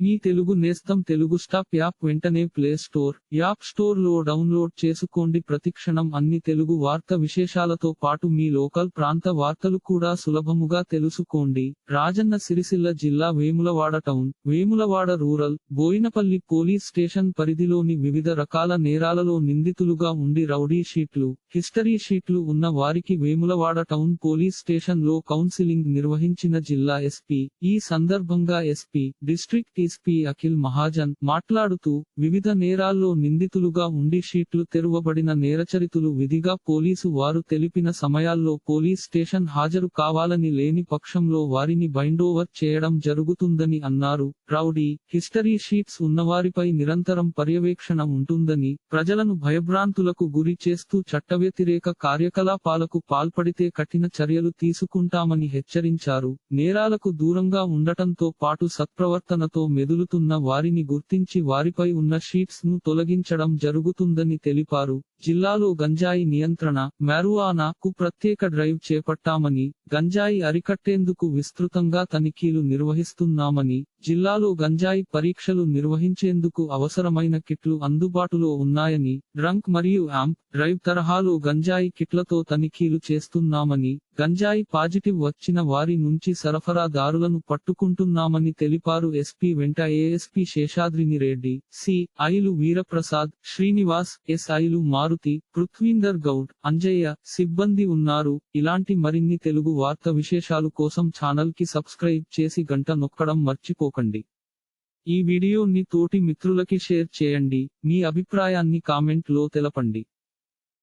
మీ తెలుగు నేస్తం Telugu stop app వెంటనే play store app స్టోర్లో డౌన్లోడ్ చేసుకోండి. ప్రతిక్షణం అన్ని తెలుగు వార్త విశేషాలతో పాటు మీ లోకల్ ప్రాంత వార్తలు కూడా సులభముగా తెలుసుకోండి. రాజన్న సిరిసిల్ల జిల్లా Vemulawada town Vemulawada rural Boinpalli police station పరిధిలోని వివిధ రకాల నేరాలలో నిందితులుగా ఉండి రౌడీ షీట్లు హిస్టరీ షీట్లు ఉన్న వారికి వేములవాడ టౌన్ పోలీస్ స్టేషన్లో కౌన్సిలింగ్ నిర్వహించిన జిల్లా ఎస్పీ ఈ సందర్భంగా SP district DSP Akhil Mahajan మాట్లాడుతూ వివిధ నేరాల్లో నిందితులుగా ఉండి షీట్లు తెరవబడిన నేరచరితులు విధిగా పోలీసు వారు తెలిపిన సమయాల్లో పోలీస్ స్టేషన్ హాజరు కావాలని లేని పక్షంలో వారిని బైండోవర్ చేయడం జరుగుతుందని అన్నారు. రౌడీ హిస్టరీ షీట్స్ ఉన్నవారిపై నిరంతరం పర్యవేక్షణ ఉంటుందని ప్రజలను భయభ్రాంతులకు గురి చేస్తూ చట్టవ్యతిరేక కార్యకలాపాలకు పాల్పడితే కఠిన చర్యలు తీసుకుంటామని హెచ్చరించారు. నేరాలకు దూరంగా ఉండటంతో పాటు సత్ప్రవర్తనతో మెదులుతున్న వారిని గుర్తించి వారిపై ఉన్న షీట్స్ను తొలగించడం జరుగుతుందని తెలిపారు. జిల్లాలో గంజాయి నియంత్రణ మ్యారువానా కు ప్రత్యేక డ్రైవ్ చేపట్టామని గంజాయి అరికట్టేందుకు విస్తృతంగా తనిఖీలు నిర్వహిస్తున్నామని జిల్లాలో గంజాయి పరీక్షలు నిర్వహించేందుకు అవసరమైన కిట్లు అందుబాటులో ఉన్నాయని డ్రంక్ మరియు యాంప్ డ్రైవ్ తరహాలో గంజాయి కిట్లతో తనిఖీలు చేస్తున్నామని గంజాయి పాజిటివ్ వచ్చిన వారి నుంచి సరఫరాదారులను పట్టుకుంటున్నామని తెలిపారు ఎస్పీ వెంట ఏఎస్పీ శేషాద్రిని రెడ్డి సి. ఐలు వీరప్రసాద్ శ్రీనివాస్ ఎస్. ఐలు మారుతి పృథ్వీందర్ గౌడ్ అంజయ్య సిబ్బంది ఉన్నారు. ఇలాంటి మరిన్ని తెలుగు వార్త విశేషాలు కోసం ఛానల్కి సబ్స్క్రైబ్ చేసి గంట నొక్కడం మర్చిపోకండి. ఈ వీడియోని తోటి మిత్రులకి షేర్ చేయండి. మీ అభిప్రాయాన్ని కామెంట్లో తెలపండి.